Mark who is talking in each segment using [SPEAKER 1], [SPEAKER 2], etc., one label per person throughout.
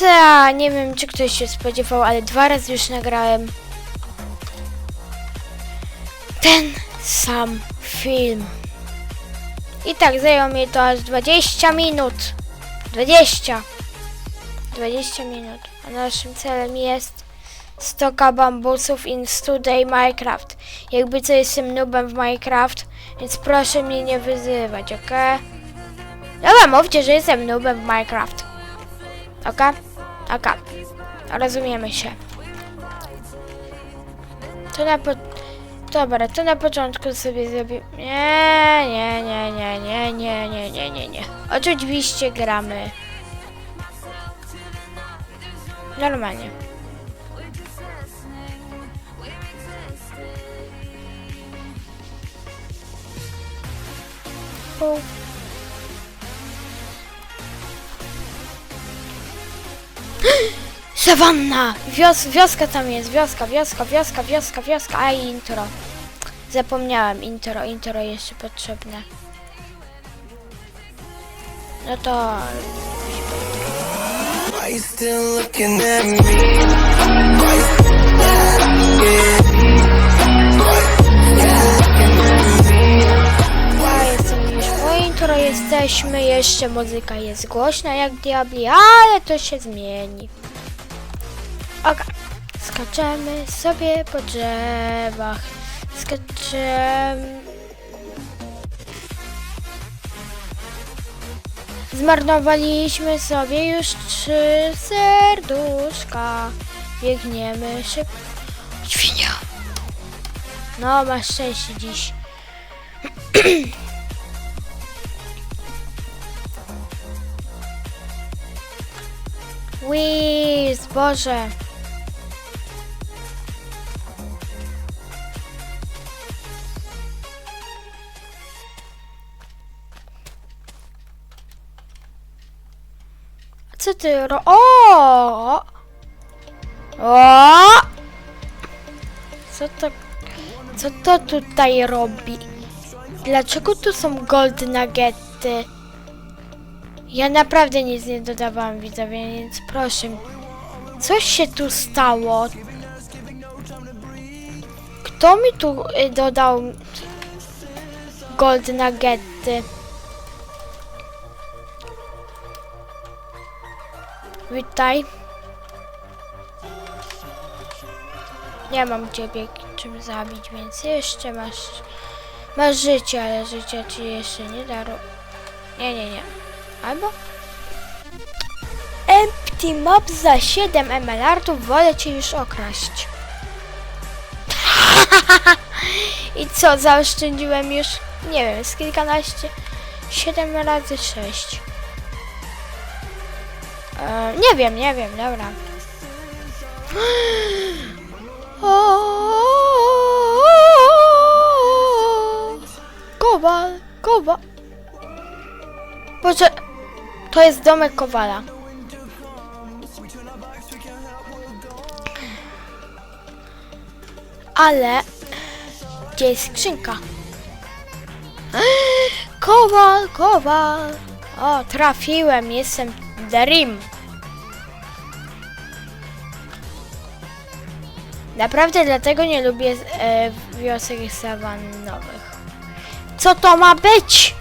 [SPEAKER 1] Ta, nie wiem czy ktoś się spodziewał, ale dwa razy już nagrałem ten sam film. I tak zajęło mi to aż 20 minut. 20. 20 minut. A naszym celem jest 100 bambusów in Today Minecraft. Jakby co jestem noobem w Minecraft, więc proszę mnie nie wyzywać, ok? Dobra, mówcie, że jestem noobem w Minecraft. Ok? Ok. Rozumiemy się. To na po... Dobra, to na początku sobie zrobię... Nie, nie, nie, nie, nie, nie, nie, nie, nie, nie. Oczywiście gramy. Normalnie. Pół. Sawanna! Wios, wioska tam jest, wioska, wioska, wioska, wioska, wioska, a i intro. Zapomniałem, intro, intro jeszcze potrzebne. No to...
[SPEAKER 2] Why
[SPEAKER 1] intro, jesteśmy, jeszcze muzyka jest głośna jak diabli, ale to się zmieni. Okej, skaczemy sobie po drzewach, skaczemy... Zmarnowaliśmy sobie już trzy serduszka. Biegniemy szybko. Świnia! No, masz szczęście dziś. Whiz, Boże. Co ty ro... O! O! Co to... Co to tutaj robi? Dlaczego tu są gold nuggety? Ja naprawdę nic nie dodawałam widzowie, więc proszę. Coś się tu stało. Kto mi tu y, dodał gold nuggety? Witaj. Nie mam ciebie czym zabić, więc jeszcze masz... Masz życie, ale życia ci jeszcze nie daru... Nie, nie, nie. Albo... Empty mob za 7 emelartów, wolę cię już okraść. I co, zaoszczędziłem już, nie wiem, z kilkanaście... 7 razy 6. E, nie wiem, nie wiem, dobra. Kowal, kowal. Boże, to jest domek Kowala. Ale gdzie jest skrzynka? Kowal, kowal. O, trafiłem, jestem Dream. Naprawdę dlatego nie lubię e, wiosek sawannowych. Co to ma być?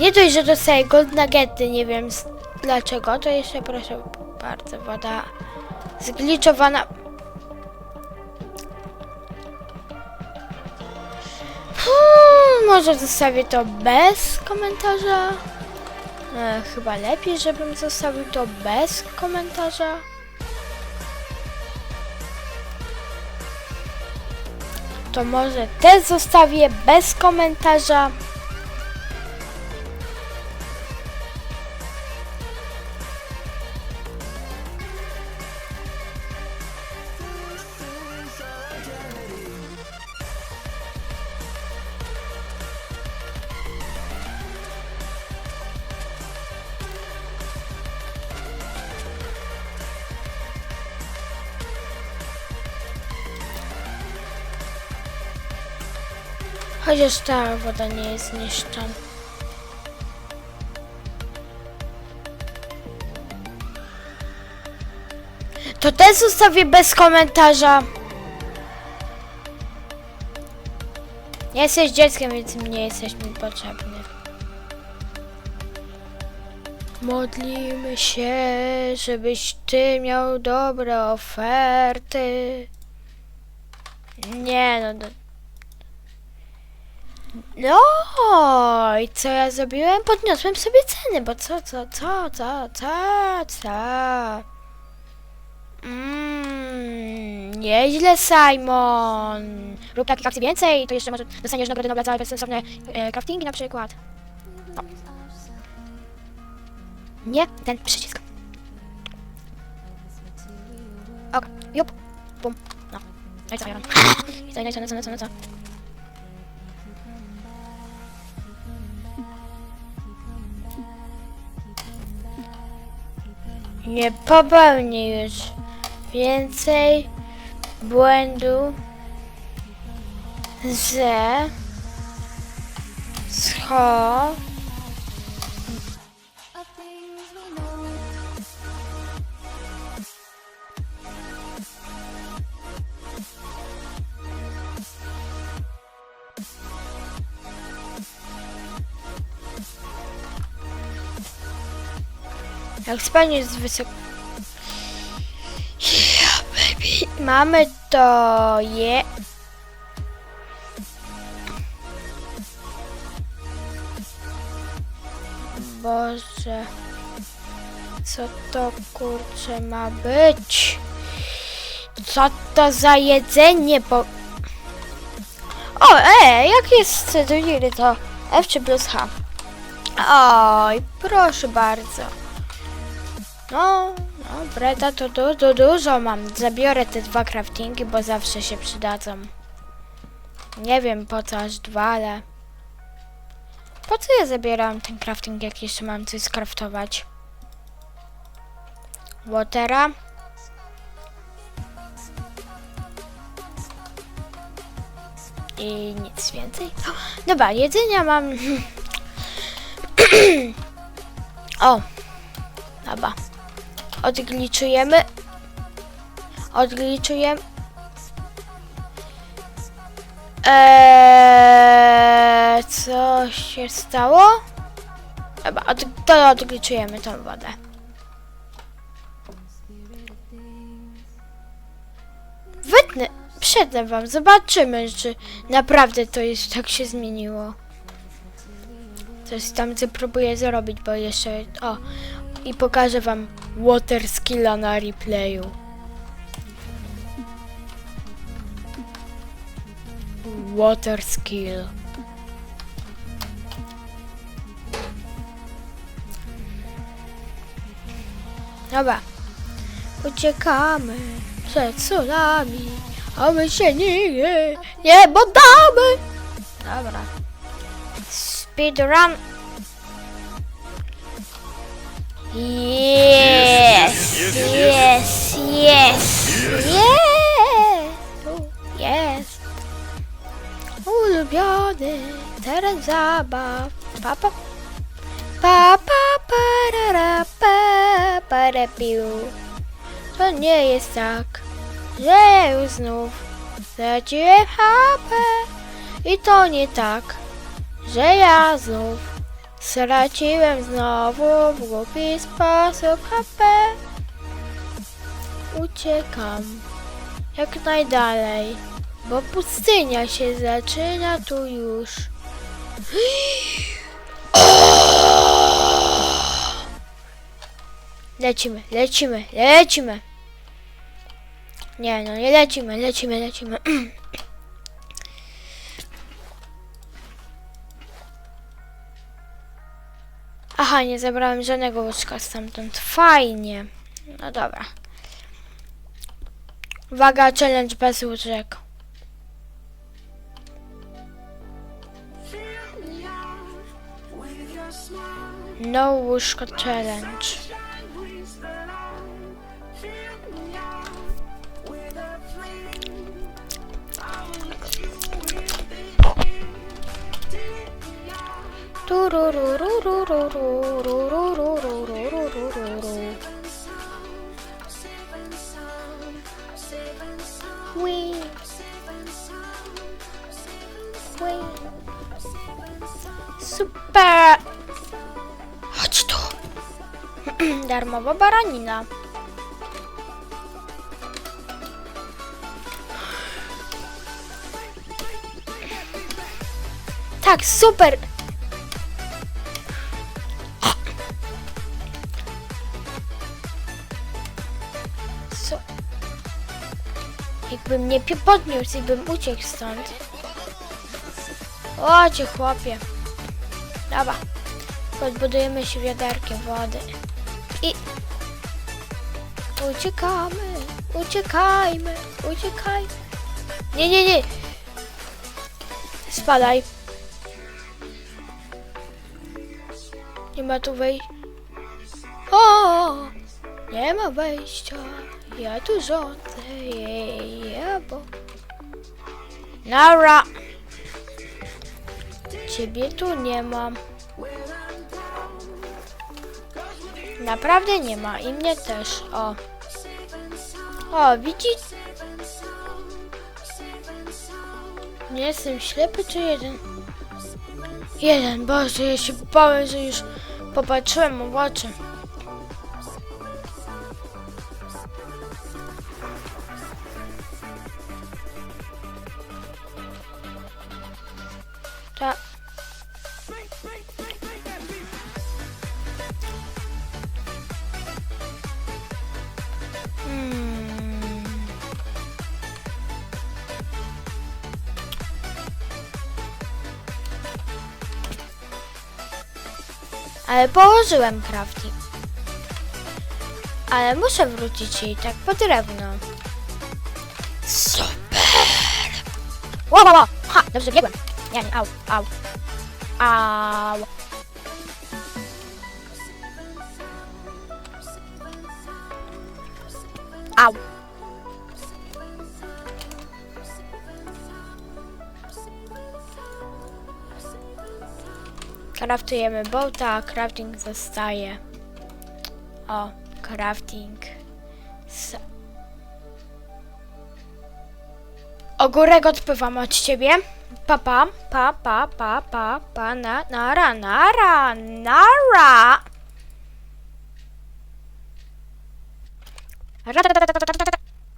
[SPEAKER 1] Nie dość, że dostaję gold nuggety, nie wiem dlaczego, to jeszcze proszę bardzo, woda zgliczowana. Może zostawię to bez komentarza? E, chyba lepiej, żebym zostawił to bez komentarza. To może też zostawię bez komentarza. Chociaż ta woda nie jest niszczona. To też zostawię bez komentarza. Jesteś dzieckiem, więc nie jesteś mi potrzebny. Modlimy się, żebyś ty miał dobre oferty. Nie no. No. No i co ja zrobiłem? Podniosłem sobie ceny, bo co, co, co, co, co, co? Mmm, nieźle Simon. Rób takich akcji więcej, to jeszcze może dostaniesz nagrody Nobla za bezsensowne e, craftingi na przykład. O. Nie, ten przycisk. Ok, jup, bum, no. No i co ja mam? I co, no i co, no co, no co, no co? Nie popełnię już więcej błędu ze scho Jak spełnisz z wysoko... Yeah, baby. Mamy to je... Boże... Co to kurczę ma być? Co to za jedzenie, bo... O, e, jak jest ceduliry to F czy plus H? Oj, proszę bardzo. No, breda to du, dużo mam. Zabiorę te dwa craftingi, bo zawsze się przydadzą. Nie wiem po co aż dwa, ale... Po co ja zabieram ten crafting, jak jeszcze mam coś skraftować? Watera. I nic więcej. Dobra, jedzenia mam... o, dobra. Odgliczujemy. Odgliczujemy. Eee, co się stało? Dobra, od, to odgliczujemy tą wodę. Wytnę, przednę wam, zobaczymy, czy naprawdę to jest tak się zmieniło. Coś tam co próbuję zrobić, bo jeszcze... O, i pokażę wam water skilla na replayu. Water skill. Dobra. Uciekamy przed tsunami, a my się nigdy nie poddamy. Dobra. Speedrun Yes, yes, yes, yes, yes. Ulubiony teren zabaw. Pa, pa, pa, pa, parara, pa, para, piu. To nie jest tak, że już znów straciłem HP. I to nie tak, że ja znów Straciłem znowu w głupi sposób HP. Uciekam jak najdalej, bo pustynia się zaczyna tu już. Lecimy, lecimy, lecimy. Nie no, nie lecimy, lecimy, lecimy. Aha, nie zabrałem żadnego łóżka stamtąd. Fajnie. No dobra. Uwaga, challenge bez łóżek. No łóżko challenge. Wee. Wee. Super! Chodź tu! Darmowa baranina. Tak, super! Co? Jakbym nie pi- podniósł i bym uciekł stąd. O, cię chłopie. Dobra. Podbudujemy się wiaderkiem wody. I... Uciekamy. Uciekajmy. Uciekaj. Nie, nie, nie. Spadaj. Nie ma tu wejścia. O! Nie ma wejścia. Ja tu rządzę. Je, je, bo... Nara. Ciebie tu nie mam. Naprawdę nie ma i mnie też. O. O, widzisz? Nie jestem ślepy czy jeden? Jeden, Boże, ja się bałem, że już popatrzyłem mu w oczy. Hmm. Ale położyłem crafting. Ale muszę wrócić jej tak po drewno. Super! Ło! Ha! Dobrze biegłem. Nie, nie, au, au. Au. Craftujemy bołta, a crafting zostaje. O, crafting. S Ogórek odpływam od ciebie papa, pa, pa, pa, pa, pa, na, nara, nara, nara.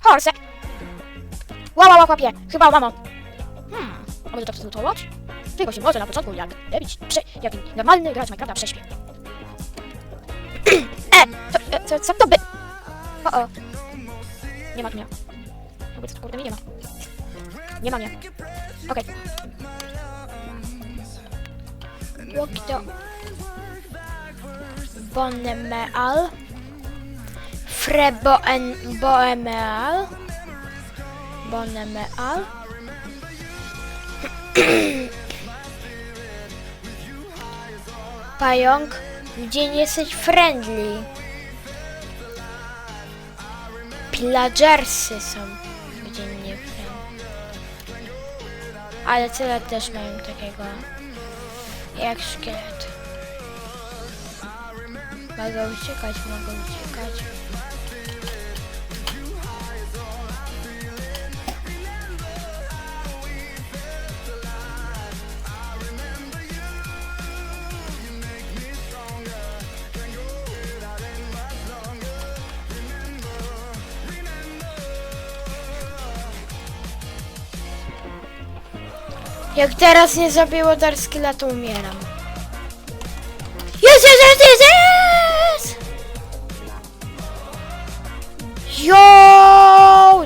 [SPEAKER 1] Horse. Wow, wow, łapie. Chyba mamo. Hmm, a może tak przygotować? Czego się może na początku jak debić, prze, jak normalny gracz Minecrafta prześpie. e, co, e, co, co to by? O, o. Nie ma mnie. Wobec to kurde mi nie ma. Nie ma mnie. Okej. Okay. to... Bonnemeal. Frebo en Boemeal. Bonemeal. Pająk, gdzie nie jesteś friendly. Pillagersy są, Ale cele też mają takiego, jak szkielet. Mogę uciekać, mogę uciekać. Jak teraz nie zabiło Darskilla, to umieram. Jest, jest, jest, jest, jest!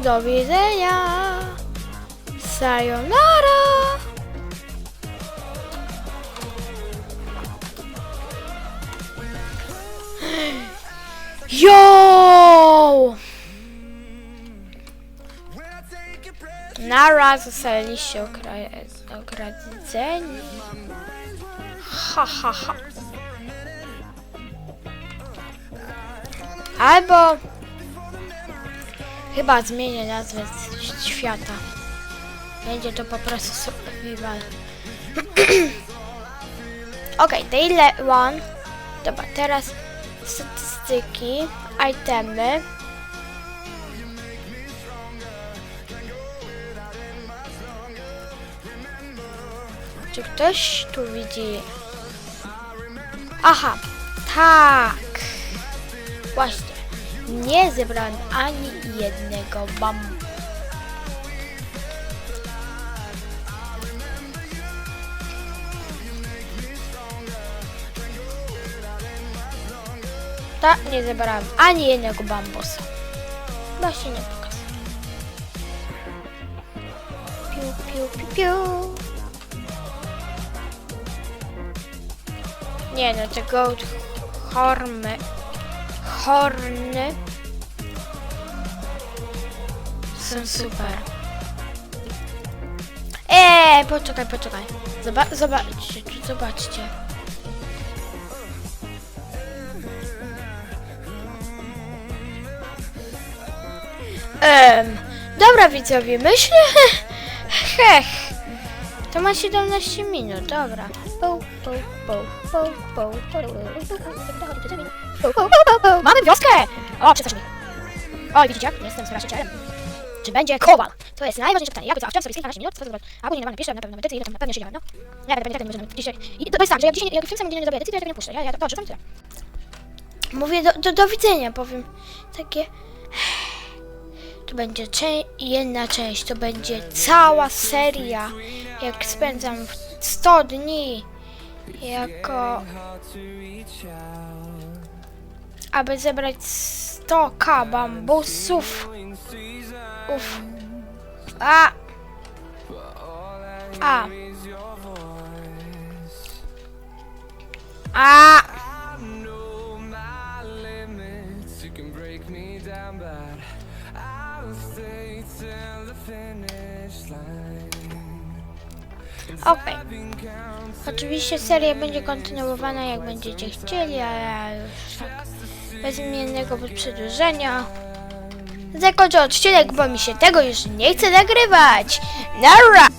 [SPEAKER 1] Do widzenia. Sayonara. Nara zostaliście okra- okradzeni. Ha, ha, ha. Albo chyba zmienię nazwę świata. Będzie to po prostu survival. Okej, daily one. Dobra, teraz statystyki, itemy. Czy ktoś tu widzi Aha, tak. Właśnie. Nie zebrałem ani jednego bam. Tak, nie zebrałem ani jednego bambusa. Właśnie nie pokazuję. Piu, piu, piu, piu. Nie no, te gold horny. Horny. Są super. Eee, poczekaj, poczekaj. Zoba zobaczcie, zobaczcie. Em, dobra widzowie, myślę... Hech. To ma 17 minut, dobra. Mamy wioskę! O, przestrasz. Oj, widzicie? Jestem straszycielem. Czy będzie kowal? To jest najważniejsze pytanie. Ja go zawsze sobie kilkanaście minut, co zrobić? A później napiszę na pewno edycję, na pewno się no. Nie, pewnie tak nie będzie dzisiaj. I to jest tak, że jak dzisiaj, jak w tym samym dniu nie zrobię edycji, to ja tego nie puszczę. Ja, ja to tyle. Mówię do, do, do widzenia, powiem. Takie... To będzie cze- jedna część, to będzie cała seria. Jak spędzam 100 dni jako... Aby zebrać 100k bambusów. Uf. A! A! A! Okej. Oczywiście seria będzie kontynuowana jak będziecie chcieli, a ja już tak bez zmiennego przedłużenia zakończę odcinek, bo mi się tego już nie chce nagrywać. Nara!